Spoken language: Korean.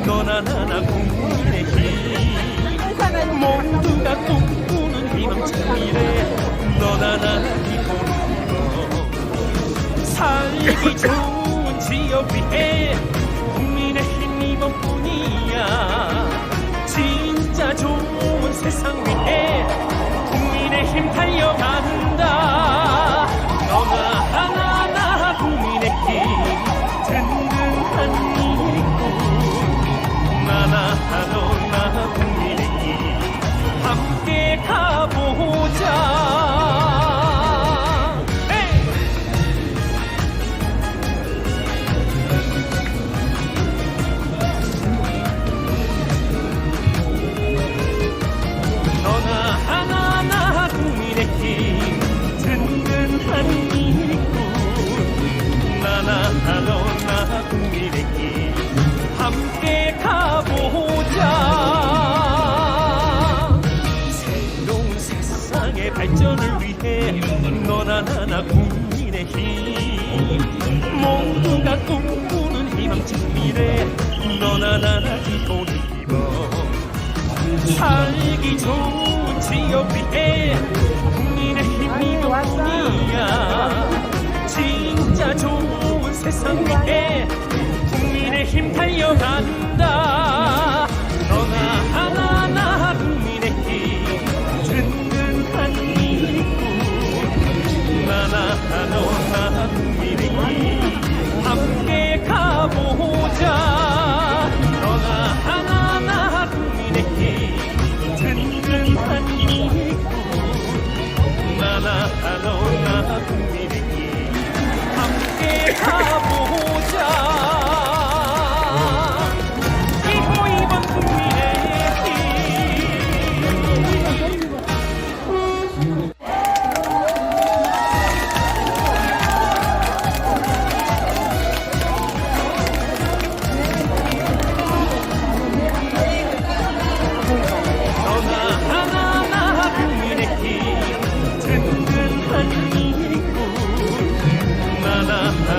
위해 너나 나나 국민의 힘 모두가 꿈꾸는 희망찬 미래 너나 나나 기본 살기 좋은 지역 위해 너나 국민의 힘 함께 가보자. 새로운 세상의 발전을 위해 너나 나나 국민의 힘 모두가 꿈꾸는 희망찬 미래 너나 나나 기본을 입어 살기 좋은 지역 위해 국민의 힘이 너뿐이야 나나